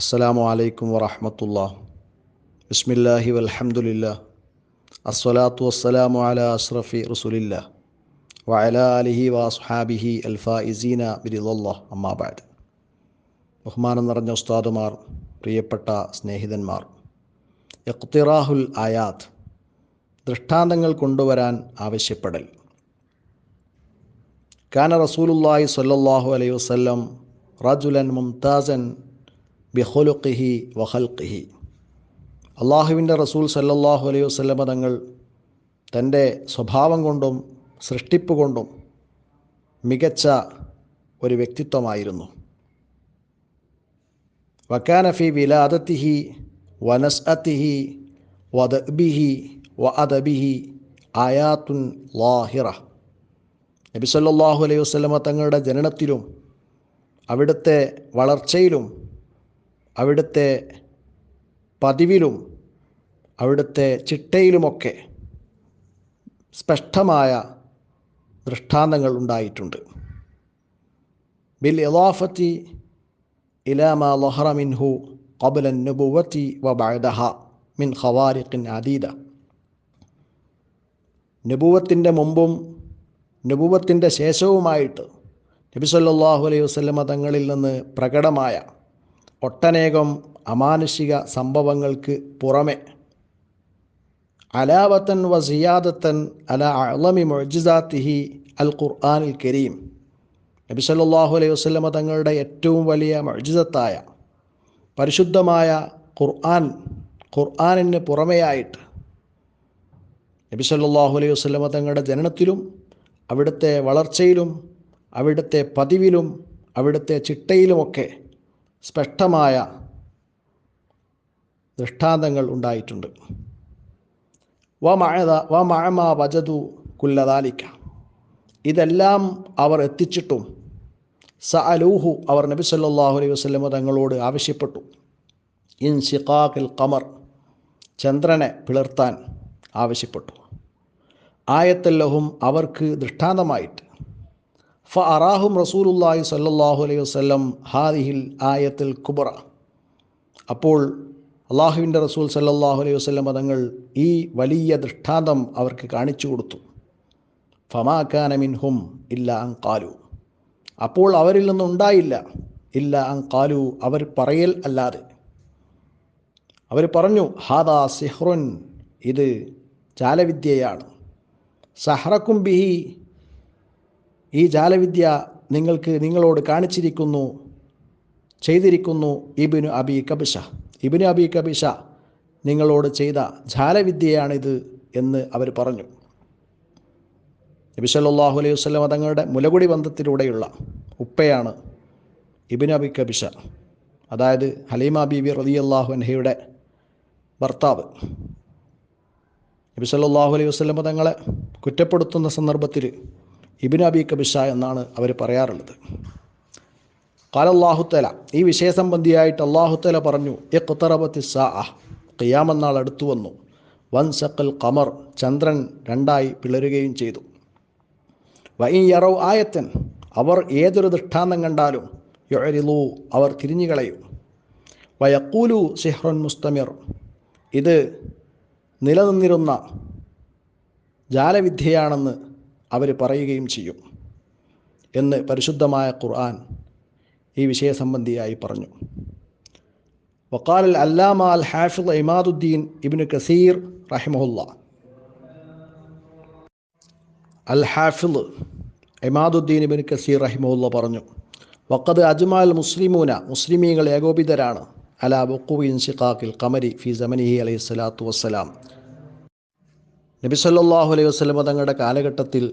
അസ്സലാമു അലൈക്കും വറഹമത്തുള്ള ബിസ്മില്ലാഹി വലഹമുല്ല അസ്സലാത്തു വസ്സലാമു അല അഷ്റഫി റസുലില്ല. വഅല അലിഹി വാസ്ഹാബിഹി അൽഫായിസീന ബിരിദല്ലാഹ് അമ്മാബാദ് ബഹുമാനം നിറഞ്ഞ ഉസ്താദുമാർ പ്രിയപ്പെട്ട സ്നേഹിതന്മാർ. ഇഖ്തിറാഹുൽ ആയാത്ത് ദൃഷ്ടാന്തങ്ങൾ കൊണ്ടുവരാൻ ആവശ്യപ്പെടൽ. കാന റസൂലുല്ലാഹി സ്വല്ലല്ലാഹു അലൈഹി വസല്ലം റജുലൻ മുംതാസൻ ബിഹുലുഖിഹി വഹൽഖിഹി അള്ളാഹുവിന്റെ റസൂൽ സല്ലാഹു അലൈഹി വസ്ലമ തങ്ങൾ തന്റെ സ്വഭാവം കൊണ്ടും സൃഷ്ടിപ്പ് കൊണ്ടും മികച്ച ഒരു വ്യക്തിത്വമായിരുന്നു. വക്കാനഫി വിലാദത്തിഹി വനസ്അത്തിഹി വദബിഹി വ അദബിഹി ആയാത്തുൻ ലാഹിറ. നബി സല്ലല്ലാഹു അലൈഹി വസല്ലമ തങ്ങളുടെ ജനനത്തിലും അവിടുത്തെ വളർച്ചയിലും അവിടുത്തെ പതിവിലും അവിടുത്തെ ചിട്ടയിലുമൊക്കെ സ്പഷ്ടമായ ദൃഷ്ടാന്തങ്ങൾ ഉണ്ടായിട്ടുണ്ട്. ബിൽ ഇലാഫത്തി ഇലാമ ലൊഹറ മിൻഹു കബുലൻ നുബുവത്തി വ ബഴദഹ മിൻ ഖവാരിഖിൻ അദീദ. നുബുവത്തിന്റെ മുമ്പും നുബുവത്തിന്റെ ശേഷവുമായിട്ട് നബി സല്ലാഹു അലൈഹി വസ്ലമ തങ്ങളിൽ നിന്ന് പ്രകടമായ ഒട്ടനേകം അമാനുഷിക സംഭവങ്ങൾക്ക് പുറമെ അലാവത്തൻ വ സിയാദത്തൻ അല അളമി മൊഴിജിദാത്തിഹി അൽ ഖുർആാനിൽ കരീം. നബി സല്ലല്ലാഹു അലൈഹി വസ്ലമ തങ്ങളുടെ ഏറ്റവും വലിയ മൊജിസത്തായ പരിശുദ്ധമായ ഖുർആൻ ഖുർആാനിന് പുറമെയായിട്ട് നബി സല്ലല്ലാഹു അലൈഹി വസ്ലമ തങ്ങളുടെ ജനനത്തിലും അവിടുത്തെ വളർച്ചയിലും അവിടുത്തെ പതിവിലും അവിടുത്തെ ചിട്ടയിലുമൊക്കെ സ്പഷ്ടമായ ദൃഷ്ടാന്തങ്ങൾ ഉണ്ടായിട്ടുണ്ട്. വ മഴ വ മഴമ വജതു കുല്ലതാലിക്ക ഇതെല്ലാം അവർ എത്തിച്ചിട്ടും സ അലൂഹു അവർ നബി സല്ലാഹു അലൈഹി വസ്ലമ തങ്ങളോട് ആവശ്യപ്പെട്ടു. ഇൻ ഷിഖാഖിൽ ഖമർ ചന്ദ്രനെ പിളർത്താൻ ആവശ്യപ്പെട്ടു. ആയത്തല്ലഹും അവർക്ക് ദൃഷ്ടാന്തമായിട്ട് ഫ അറാഹും റസൂലുല്ലാഹി സല്ലാഹു അലൈഹി വസല്ലം ഹാദിഹിൽ ആയത്തിൽ കുബറ. അപ്പോൾ അള്ളാഹുവിന്റെ റസൂൽ സല്ലാഹു അലൈഹി വസ്ലം പദങ്ങൾ ഈ വലിയ ദൃഷ്ടാന്തം അവർക്ക് കാണിച്ചു കൊടുത്തു. ഫമാക്കാനമിൻഹും ഇല്ല അൻ കാലു അപ്പോൾ അവരിൽ നിന്നുണ്ടായില്ല ഇല്ല അൻ കാലു അവർ പറയൽ അല്ലാതെ. അവർ പറഞ്ഞു ഹാദാ സിഹ്റുൻ ഇത് ജാലവിദ്യയാണ് സഹ്റക്കും ബിഹി ഈ ജാലവിദ്യ നിങ്ങൾക്ക് നിങ്ങളോട് കാണിച്ചിരിക്കുന്നു ചെയ്തിരിക്കുന്നു ഇബിനു അബി കബിഷ ഇബിനു അബി കബിഷ നിങ്ങളോട് ചെയ്ത ജാലവിദ്യയാണിത് എന്ന് അവർ പറഞ്ഞു. നബി സല്ലല്ലാഹു അലൈഹി വസ്ലം തങ്ങളുടെ മുലകുടി ബന്ധത്തിലൂടെയുള്ള ഉപ്പയാണ് ഇബിൻ അബി കബിഷ അതായത് ഹലീമ ബീബി റളിയല്ലാഹു അൻഹയുടെ ഭർത്താവ്. നബി സല്ലല്ലാഹു അലൈഹി വസ്ലം തങ്ങളെ കുറ്റപ്പെടുത്തുന്ന സന്ദർഭത്തിൽ ഇബിൻ അബി കബിഷ എന്നാണ് അവർ പറയാറുള്ളത്. കാല അള്ളാഹുത്തല ഈ വിഷയസംബന്ധിയായിട്ട് അള്ളാഹുത്തല പറഞ്ഞു എഖ്തറബത്തി സാ ഖിയാമെന്നാൾ അടുത്തു വന്നു. വൻ സക്കൽ കമർ ചന്ദ്രൻ രണ്ടായി പിളരുകയും ചെയ്തു. വൈ യറവ് ആയത്തൻ അവർ ഏതൊരു ദൃഷ്ടാന്തം കണ്ടാലും യൊഴരിലു അവർ തിരിഞ്ഞുകളയും. വയക്കൂലു സിഹ്റൻ മുസ്തമിർ ഇത് നിലനിന്നിരുന്ന ജാലവിദ്യയാണെന്ന് അവർ പറയുകയും ചെയ്യും എന്ന് പരിശുദ്ധമായ ഖുർആൻ ഈ വിഷയസംബന്ധിയായി പറഞ്ഞു. വക്കാൽ അല്ലാമ അൽ ഹാഫിദ് ഇമാദുദ്ദീൻ ഇബിന് കസീർ റഹിമഹുല്ല. അൽ ഹാഫിദ് ഇമാദുദ്ദീൻ ഇബിൻ കസീർ റഹിമഹുല്ല പറഞ്ഞു വക്കത് അജ്മാൽ മുസ്ലിമൂന മുസ്ലിമീങ്ങൾ ഏകോപിതരാണ് അല ബുക്കുവിൻ ഷിഖാഖിൽ കമരി ഫി ജമനിഹി അലൈഹി സ്വലാത്തു വസ്സലാം. നബി സല്ലല്ലാഹു അലൈഹി വസ്ലമ തങ്ങളുടെ കാലഘട്ടത്തിൽ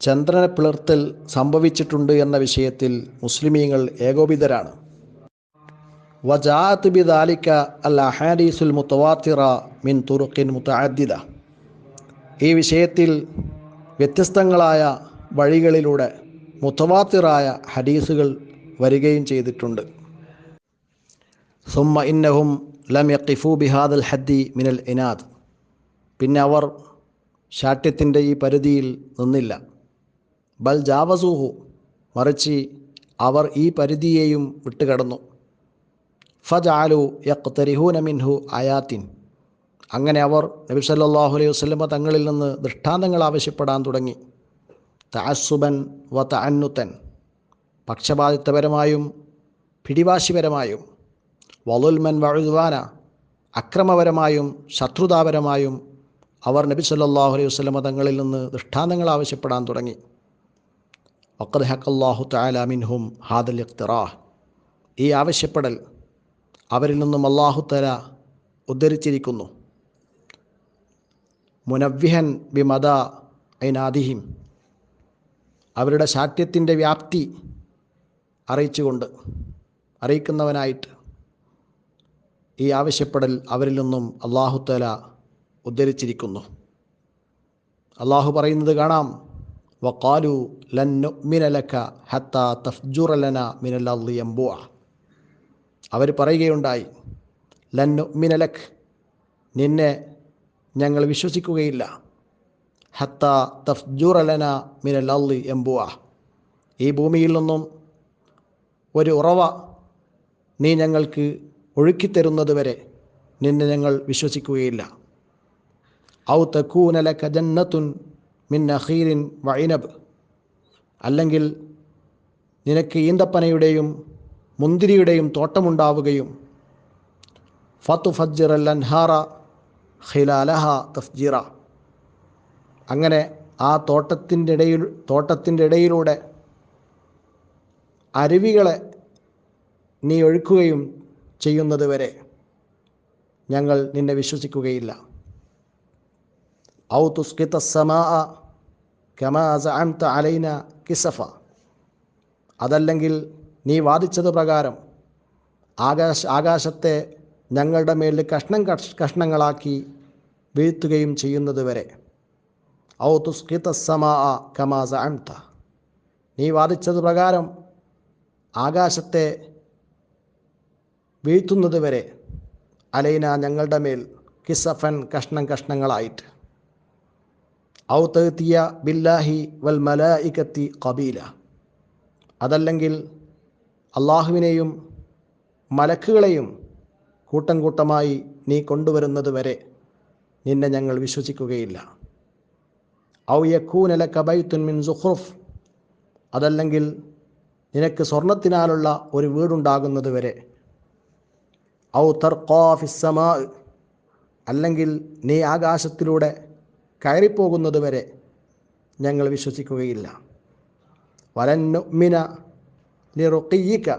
ചന്ദ്രനെ പിളർത്തൽ സംഭവിച്ചിട്ടുണ്ട് എന്ന വിഷയത്തിൽ മുസ്ലിമീങ്ങൾ ഏകോപിതരാണ്. വജാത്ത് ബി ദാലിക്ക അൽ അഹാദീസുൽ മുത്തവാത്തിറ മിൻ തുറുക്കിൻ മുത്തഅദ്ദിദ ഈ വിഷയത്തിൽ വ്യത്യസ്തങ്ങളായ വഴികളിലൂടെ മുത്തവാത്തിറായ ഹദീസുകൾ വരികയും ചെയ്തിട്ടുണ്ട്. സുമ്മ ഇന്നഹും ലം യഖിഫു ബിഹാദൽ ഹദ്ദി മിനൽ ഇനാദ്. പിന്നെ അവർ ശാഠ്യത്തിന്റെ ഈ പരിധിയിൽ നിന്നില്ല. ബൽ ജാവസൂഹു മറിച്ച് അവർ ഈ പരിധിയെയും വിട്ടുകടന്നു. ഫജാലു യക്തരിഹൂന മിൻഹു അയാത്തിൻ അങ്ങനെ അവർ നബി സല്ലാഹു അലൈഹി വസ്ലമ തങ്ങളിൽ നിന്ന് ദൃഷ്ടാന്തങ്ങൾ ആവശ്യപ്പെടാൻ തുടങ്ങി. തഅസ്സുബൻ വ തഅന്നുത്തൻ. പക്ഷപാതിത്വപരമായും പിടിവാശിപരമായും വലുൽമൻ വഴുതുവാന അക്രമപരമായും ശത്രുതാപരമായും അവർ നബി സല്ലാഹു അലൈഹി വസല്ലമ തങ്ങളിൽ നിന്ന് ദൃഷ്ടാന്തങ്ങൾ ആവശ്യപ്പെടാൻ തുടങ്ങി. വക്കത് ഹക്കല്ലാഹു തആല മിൻഹും ഹാദൽ ഇഖ്തിറാഹ്. ഈ ആവശ്യപ്പെടൽ അവരിൽ നിന്നും അള്ളാഹു തല ഉദ്ധരിച്ചിരിക്കുന്നു. മുനവ്വിഹൻ വിമത ഐനാദിഹിം. അവരുടെ ശാഠ്യത്തിന്റെ വ്യാപ്തി അറിയിച്ചുകൊണ്ട് അറിയിക്കുന്നവനായിട്ട് ഈ ആവശ്യപ്പെടൽ അവരിൽ നിന്നും അള്ളാഹുത്തല ഉദ്ധരിച്ചിരിക്കുന്നു. അള്ളാഹു പറയുന്നത് കാണാം. വക്കാലു ലന്നു മിനലക്ക ഹത്ത തഫ്ജുറലന മിനല്ലി എംബുഅ അവർ പറയുകയുണ്ടായി ലന്നു മിനലക് നിന്നെ ഞങ്ങൾ വിശ്വസിക്കുകയില്ല. ഹത്ത തഫ്ജുറലന മിനല്ലി എംബുഅ ഈ ഭൂമിയിൽ നിന്നും ഒരു ഉറവ നീ ഞങ്ങൾക്ക് ഒഴുക്കിത്തരുന്നതുവരെ നിന്നെ ഞങ്ങൾ വിശ്വസിക്കുകയില്ല. ഔ തക്കൂനലക ജന്നത്തുൻ മിൻ നഖീരിൻ വൈനബ് അല്ലെങ്കിൽ നിനക്ക് ഈന്തപ്പനയുടെയും മുന്തിരിയുടെയും തോട്ടമുണ്ടാവുകയും ഫത്തു ഫജ്ജിറൽ അൻഹാറ ഖിലാലഹ തഫ്ജിറ. അങ്ങനെ ആ തോട്ടത്തിന്റെ ഇടയിൽ തോട്ടത്തിന്റെ ഇടയിലൂടെ അരുവികളെ നീ ഒഴുക്കുകയും ചെയ്യുന്നത് വരെ ഞങ്ങൾ നിന്നെ വിശ്വസിക്കുകയില്ല. ഔ തുസ്കിത്ത സമാ كما زعمت അലൈന കിസഫ അതല്ലെങ്കിൽ നീ വാദിച്ചത് പ്രകാരം ആകാശ ആകാശത്തെ ഞങ്ങളുടെ മേലിൽ കഷ്ണം കഷ് കഷ്ണങ്ങളാക്കി വീഴ്ത്തുകയും ചെയ്യുന്നത് വരെ. ഔ സമാ കമാസ സഅംത. നീ വാദിച്ചത് പ്രകാരം ആകാശത്തെ വീഴ്ത്തുന്നത് വരെ അലൈന ഞങ്ങളുടെ മേൽ കിസഫൻ കഷ്ണം കഷ്ണങ്ങളായിട്ട്. ഔ ബില്ലാഹി വൽ മലായിക്കത്തി കബീല അതല്ലെങ്കിൽ അള്ളാഹുവിനെയും മലക്കുകളെയും കൂട്ടം കൂട്ടമായി നീ കൊണ്ടുവരുന്നത് വരെ നിന്നെ ഞങ്ങൾ വിശ്വസിക്കുകയില്ല. ഔ യക്കൂനല കബൈത്തുൻ മിൻ സുഖ്റുഫ്. അതല്ലെങ്കിൽ നിനക്ക് സ്വർണത്തിനാലുള്ള ഒരു വീടുണ്ടാകുന്നത് വരെ. ഔ തർക്കോഫിസമാ അല്ലെങ്കിൽ നീ ആകാശത്തിലൂടെ കയറിപ്പോകുന്നത് വരെ ഞങ്ങൾ വിശ്വസിക്കുകയില്ല. വലന്നുമിന ലിറുക്കിയിക്ക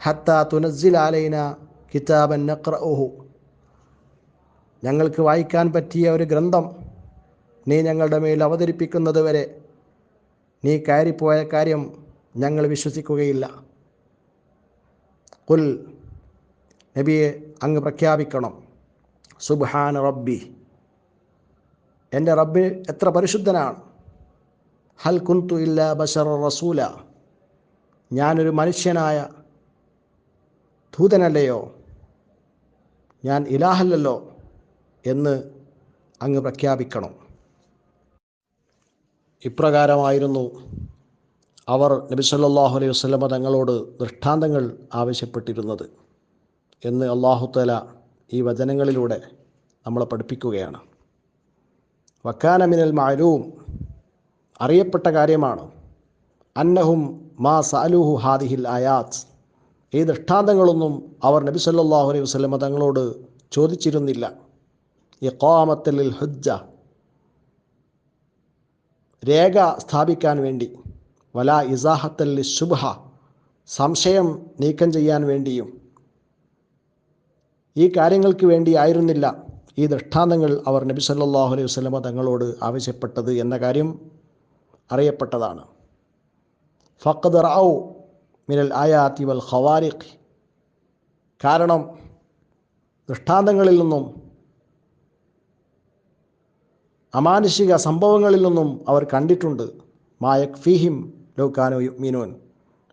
ഹത്ത തുനസിലാലൈന കിതാബൻ നക്രഹു ഞങ്ങൾക്ക് വായിക്കാൻ പറ്റിയ ഒരു ഗ്രന്ഥം നീ ഞങ്ങളുടെ മേൽ അവതരിപ്പിക്കുന്നത് വരെ നീ കയറിപ്പോയ കാര്യം ഞങ്ങൾ വിശ്വസിക്കുകയില്ല. കുൽ നബിയെ അങ്ങ് പ്രഖ്യാപിക്കണം. സുബ്ഹാൻ റബ്ബി എന്റെ റബ്ബ് എത്ര പരിശുദ്ധനാണ്. ഹൽ കുന്തു ഇല്ല ബഷർ റസൂല. ഞാനൊരു മനുഷ്യനായ ദൂതനല്ലയോ. ഞാൻ ഇലാഹല്ലല്ലോ എന്ന് അങ്ങ് പ്രഖ്യാപിക്കണം. ഇപ്രകാരമായിരുന്നു അവർ നബി സല്ലല്ലാഹു അലൈഹി വസല്ലമ തങ്ങളോട് ദൃഷ്ടാന്തങ്ങൾ ആവശ്യപ്പെട്ടിരുന്നത് എന്ന് അള്ളാഹുത്തല ഈ വചനങ്ങളിലൂടെ നമ്മളെ പഠിപ്പിക്കുകയാണ്. വക്കാന മിനൽ മാലൂം അറിയപ്പെട്ട കാര്യമാണ്. അന്നഹും മാ സാലൂഹു ഹാദിഹിൽ ആയാത്ത് ഈ ദൃഷ്ടാന്തങ്ങളൊന്നും അവർ നബി സല്ലാഹു അലൈഹി വസ്ലമ തങ്ങളോട് ചോദിച്ചിരുന്നില്ല. ഈ കോമത്തിൽ ഹുജ്ജ. രേഖ സ്ഥാപിക്കാൻ വേണ്ടി. വല ഇസാഹത്തൽ ശുഭ സംശയം നീക്കം ചെയ്യാൻ വേണ്ടിയും. ഈ കാര്യങ്ങൾക്ക് വേണ്ടിയായിരുന്നില്ല ഈ ദൃഷ്ടാന്തങ്ങൾ അവർ നബി സല്ലാഹു അലൈഹി വസ്ലമ തങ്ങളോട് ആവശ്യപ്പെട്ടത് എന്ന കാര്യം അറിയപ്പെട്ടതാണ്. ഫഖദ് റാവു മിനൽ ആയാത്തി വൽ ഖവാരിഖ്. കാരണം ദൃഷ്ടാന്തങ്ങളിൽ നിന്നും അമാനുഷിക സംഭവങ്ങളിൽ നിന്നും അവർ കണ്ടിട്ടുണ്ട്. മായക് ഫിഹിം ലോക്കാനോ മീനോൻ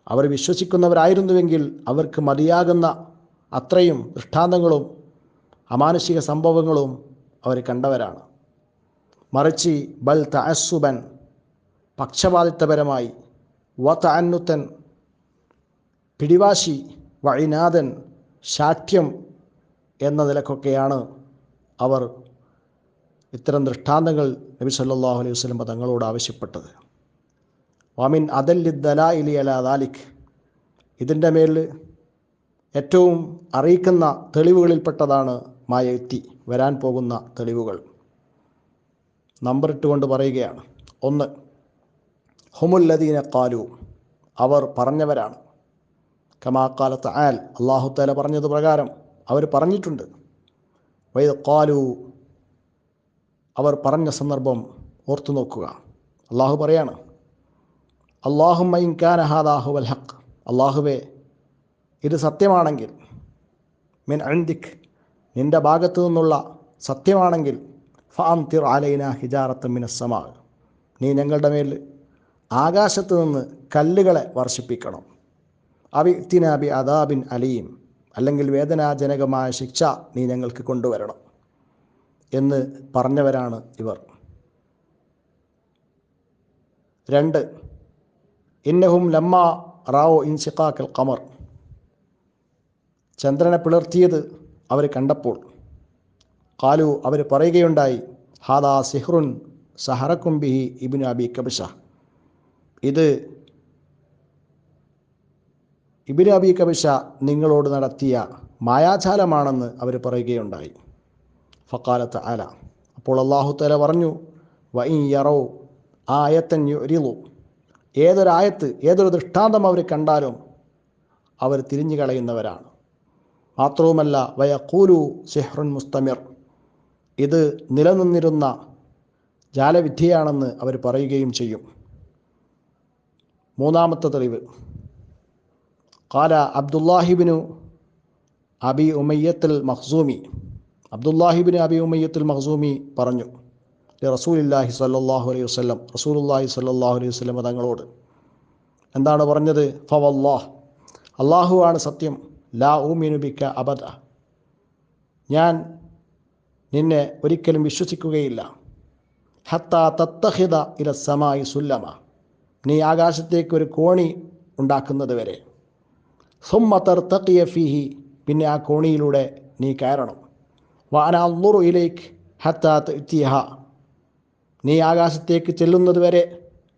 അവർ വിശ്വസിക്കുന്നവരായിരുന്നുവെങ്കിൽ അവർക്ക് മതിയാകുന്ന അത്രയും ദൃഷ്ടാന്തങ്ങളും അമാനുഷിക സംഭവങ്ങളും അവർ കണ്ടവരാണ്. മറിച്ച് ബൽ തഅസുബൻ പക്ഷപാതിത്വപരമായി വ പിടിവാശി വഴിനാഥൻ ശാഠ്യം എന്ന നിലക്കൊക്കെയാണ് അവർ ഇത്തരം ദൃഷ്ടാന്തങ്ങൾ നബി സല്ലാഹു അലൈഹി വസല്ലം തങ്ങളോട് ആവശ്യപ്പെട്ടത്. വാമിൻ അതല്ലി ഇലി അല ദാലിഖ് ഇതിന്റെ മേൽ ഏറ്റവും അറിയിക്കുന്ന തെളിവുകളിൽപ്പെട്ടതാണ് മായത്തി വരാൻ പോകുന്ന തെളിവുകൾ. നമ്പർ ഇട്ടുകൊണ്ട് പറയുകയാണ്. ഒന്ന് ഹുമുല്ലദീന കാലു അവർ പറഞ്ഞവരാണ്. കമാക്കാലത്ത് ആൽ അള്ളാഹുത്താല പറഞ്ഞത് പ്രകാരം അവർ പറഞ്ഞിട്ടുണ്ട്. വൈദ് കാലു അവർ പറഞ്ഞ സന്ദർഭം ഓർത്തു നോക്കുക. അള്ളാഹു പറയാണ് അള്ളാഹു മൈൻകാനഹാദാഹു വൽ ഹക്ക് അള്ളാഹുവേ ഇത് സത്യമാണെങ്കിൽ മിൻ അൻദിഖ് നിന്റെ ഭാഗത്തു നിന്നുള്ള സത്യമാണെങ്കിൽ ഫാം തിർ ആലൈന ഹിജാറത്ത് മിനസ്സമാ നീ ഞങ്ങളുടെ മേൽ ആകാശത്ത് നിന്ന് കല്ലുകളെ വർഷിപ്പിക്കണം. അവിത്തിനാബി അദാബിൻ അലീം. അല്ലെങ്കിൽ വേദനാജനകമായ ശിക്ഷ നീ ഞങ്ങൾക്ക് കൊണ്ടുവരണം എന്ന് പറഞ്ഞവരാണ് ഇവർ. രണ്ട് ഇന്നഹും ലമ്മ റാവോ ഇൻഷിഖാക്കൽ കമർ ചന്ദ്രനെ പിളർത്തിയത് അവർ കണ്ടപ്പോൾ കാലു അവർ പറയുകയുണ്ടായി ഹാദാ സിഹ്റുൻ സഹറക്കുംബിഹി ഇബിൻ അബി കബിഷ ഇത് ഇബിൻ അബി കബിഷ നിങ്ങളോട് നടത്തിയ മായാജാലമാണെന്ന് അവർ പറയുകയുണ്ടായി. ഫക്കാലത്ത് ആല അപ്പോൾ അള്ളാഹു തല പറഞ്ഞു വൈ യറോ ആയത്തൻ യുരിലു ഏതൊരായത്ത് ഏതൊരു ദൃഷ്ടാന്തം അവർ കണ്ടാലും അവർ തിരിഞ്ഞു കളയുന്നവരാണ് മാത്രവുമല്ല വയക്കൂലു സിഹ്റുൻ മുസ്തമിർ. ഇത് നിലനിന്നിരുന്ന ജാലവിദ്യയാണെന്ന് അവർ പറയുകയും ചെയ്യും. മൂന്നാമത്തെ തെളിവ്. കാല അബ്ദുല്ലാഹിബിനു അബി ഉമയ്യത്തുൽ മഹ്സൂമി അബ്ദുല്ലാഹിബിന് അബി ഉമയ്യത്തുൽ മഹ്സൂമി പറഞ്ഞു റസൂലില്ലാഹി സല്ലാഹു അലൈഹി വസ്ലം റസൂലുല്ലാഹി സല്ലാഹു അലൈഹി വസ്ലം തങ്ങളോട് എന്താണ് പറഞ്ഞത്? ഫവല്ലാഹ്. അള്ളാഹു ആണ് സത്യം. ലാ ഊമിനുബിക്ക അബദ. ഞാൻ നിന്നെ ഒരിക്കലും വിശ്വസിക്കുകയില്ല. ഹത്ത തത്തഹിത ഇല സമായി സുല്ലമ. നീ ആകാശത്തേക്ക് ഒരു കോണി ഉണ്ടാക്കുന്നത് വരെ. സുമ്മത്തർ തക്കിയ ഫിഹി പിന്നെ ആ കോണിയിലൂടെ നീ കയറണം. വാന അള്ളുറു ഇലേക്ക് ഹത്ത തിഹ നീ ആകാശത്തേക്ക് ചെല്ലുന്നത് വരെ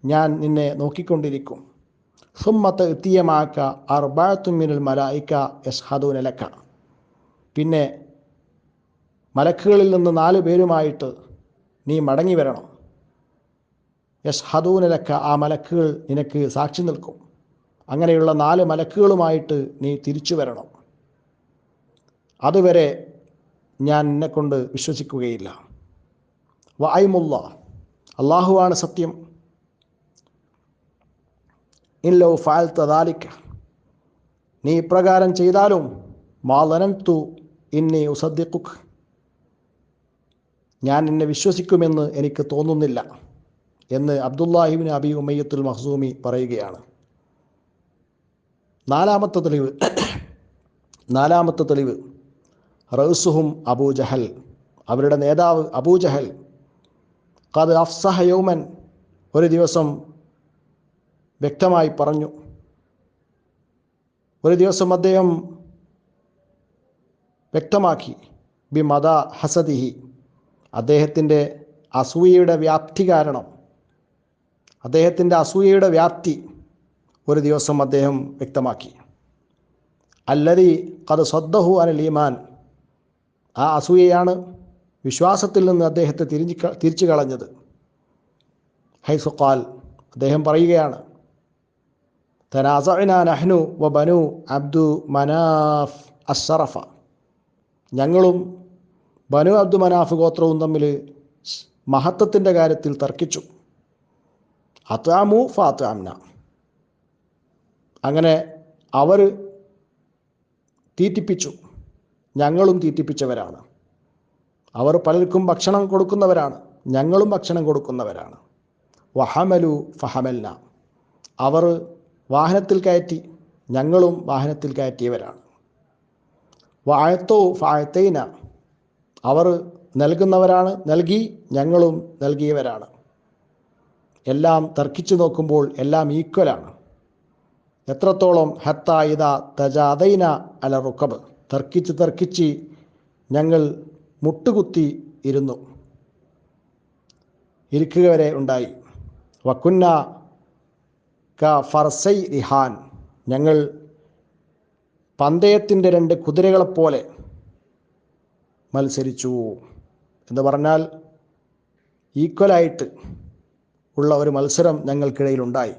ഞാൻ നിന്നെ നോക്കിക്കൊണ്ടിരിക്കും. പിന്നെ മലക്കുകളിൽ നിന്ന് നാല് പേരുമായിട്ട് നീ മടങ്ങി വരണം. യസ്ഹദൂനലക്ക ആ മലക്കുകൾ നിനക്ക് സാക്ഷി നിൽക്കും. അങ്ങനെയുള്ള നാല് മലക്കുകളുമായിട്ട് നീ തിരിച്ചു വരണം. അതുവരെ ഞാൻ എന്നെക്കൊണ്ട് വിശ്വസിക്കുകയില്ല. വായ്മുള്ള അള്ളാഹുവാണ് സത്യം. ഇല്ലോ ഫാൽ ദാലിക്ക നീ ഇപ്രകാരം ചെയ്താലും മാലനന്തു ഇന്നി ഉസദ്ദിഖുഖ് ഞാൻ എന്നെ വിശ്വസിക്കുമെന്ന് എനിക്ക് തോന്നുന്നില്ല എന്ന് അബ്ദുല്ലാഹിബിൻ അബി ഉമയ്യത്തുൽ മഹ്സൂമി പറയുകയാണ്. നാലാമത്തെ തെളിവ്. നാലാമത്തെ തെളിവ്. റൗസുഹും അബൂജഹൽ അവരുടെ നേതാവ് അബൂജഹൽ കത് അഫ്സഹ യൗമൻ. ഒരു ദിവസം വ്യക്തമായി പറഞ്ഞു. ഒരു ദിവസം അദ്ദേഹം വ്യക്തമാക്കി ബി മത ഹസതിഹി അദ്ദേഹത്തിന്റെ അസൂയയുടെ വ്യാപ്തി കാരണം അദ്ദേഹത്തിന്റെ അസൂയയുടെ വ്യാപ്തി ഒരു ദിവസം അദ്ദേഹം വ്യക്തമാക്കി. അല്ലതി കത് സ്വദ്ദഹു അനൽ ഈമാൻ. ആ അസൂയയാണ് വിശ്വാസത്തിൽ നിന്ന് അദ്ദേഹത്തെ തിരിഞ്ഞ് തിരിച്ചു കളഞ്ഞത്. ഹൈസുഖാൽ അദ്ദേഹം പറയുകയാണ് തനാസഅന നഹ്നു വ അബ്ദു മനാഫ് അഷറഫ ഞങ്ങളും ബനു അബ്ദു മനാഫ് ഗോത്രവും തമ്മിൽ മഹത്വത്തിന്റെ കാര്യത്തിൽ തർക്കിച്ചു. അത്താമു ഫാത്വാംന അങ്ങനെ അവർ തീറ്റിപ്പിച്ചു. ഞങ്ങളും തീറ്റിപ്പിച്ചവരാണ്. അവർ പലർക്കും ഭക്ഷണം കൊടുക്കുന്നവരാണ്. ഞങ്ങളും ഭക്ഷണം കൊടുക്കുന്നവരാണ്. വഹമലു ഫഹമൽന. അവർ വാഹനത്തിൽ കയറ്റി ഞങ്ങളും വാഹനത്തിൽ കയറ്റിയവരാണ്. വാഴത്തോ ഫാഴത്തേന അവർ നൽകുന്നവരാണ് നൽകി ഞങ്ങളും നൽകിയവരാണ്. എല്ലാം തർക്കിച്ചു നോക്കുമ്പോൾ എല്ലാം ഈക്വലാണ് എത്രത്തോളം ഹത്ത ഇത തജാദൈന അല റുക്കബ് തർക്കിച്ച് തർക്കിച്ച് ഞങ്ങൾ മുട്ടുകുത്തി ഇരുന്നു. ഇരിക്കുക വരെ ഉണ്ടായി വക്കുന്ന ക ഫർസൈ റിഹാൻ. ഞങ്ങൾ പന്തയത്തിന്റെ രണ്ട് കുതിരകളെപ്പോലെ മത്സരിച്ചു എന്ന് പറഞ്ഞാൽ ഈക്വലായിട്ട് ഉള്ള ഒരു മത്സരം ഞങ്ങൾക്കിടയിലുണ്ടായി.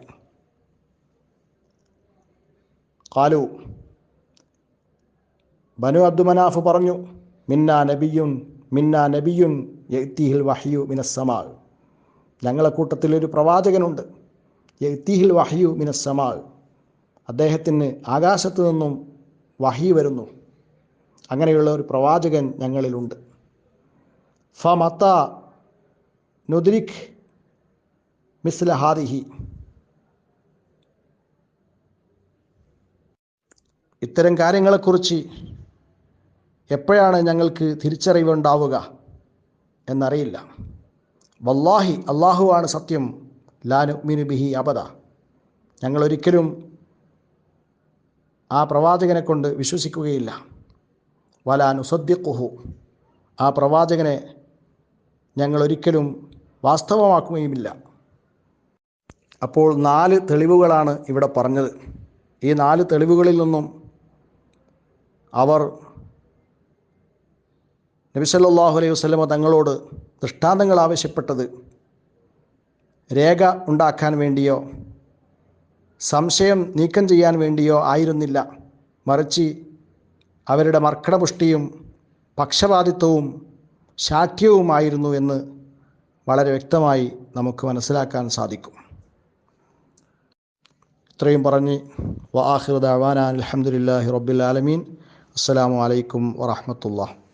കാലു ബനു അബ്ദുമനാഫ് പറഞ്ഞു മിന്ന നബിയുൻ മിന്ന നബിയുൻ യത്തിഹിൽ വഹ്യു മിനസ്സമാ. ഞങ്ങളെ കൂട്ടത്തിൽ ഒരു പ്രവാചകനുണ്ട്. യത്തിഹിൽ വഹ്യു മിനസ്സമാ അദ്ദേഹത്തിന് ആകാശത്തു നിന്നും വഹി വരുന്നു. അങ്ങനെയുള്ള ഒരു പ്രവാചകൻ ഞങ്ങളിലുണ്ട്. ഫ മത്ത നുദ്രിഖ് മിസ്ലഹാദിഹി ഇത്തരം കാര്യങ്ങളെക്കുറിച്ച് എപ്പോഴാണ് ഞങ്ങൾക്ക് തിരിച്ചറിവുണ്ടാവുക എന്നറിയില്ല. വല്ലാഹി അള്ളാഹുവാണ് സത്യം. ലാനു മിനു ബിഹി അബദ. ഞങ്ങളൊരിക്കലും ആ പ്രവാചകനെ കൊണ്ട് വിശ്വസിക്കുകയില്ല. വലാനു സദ്യക്കുഹു ആ പ്രവാചകനെ ഞങ്ങളൊരിക്കലും വാസ്തവമാക്കുകയുമില്ല. അപ്പോൾ നാല് തെളിവുകളാണ് ഇവിടെ പറഞ്ഞത്. ഈ നാല് തെളിവുകളിൽ നിന്നും അവർ നബിസല്ലാഹു അലൈഹി വസ്ലമ തങ്ങളോട് ദൃഷ്ടാന്തങ്ങൾ ആവശ്യപ്പെട്ടത് രേഖ ഉണ്ടാക്കാൻ വേണ്ടിയോ സംശയം നീക്കം ചെയ്യാൻ വേണ്ടിയോ ആയിരുന്നില്ല. മറിച്ച് അവരുടെ മർക്കടപുഷ്ടിയും പക്ഷപാതിത്വവും ശാഠ്യവുമായിരുന്നു എന്ന് വളരെ വ്യക്തമായി നമുക്ക് മനസ്സിലാക്കാൻ സാധിക്കും. ഇത്രയും പറഞ്ഞ് വാഹിർ ദാവാന അലഹമുല്ലാഹി റബ്ബുൽ ആലമീൻ. അസ്സലാമു അലൈക്കും വറഹമത്തുള്ള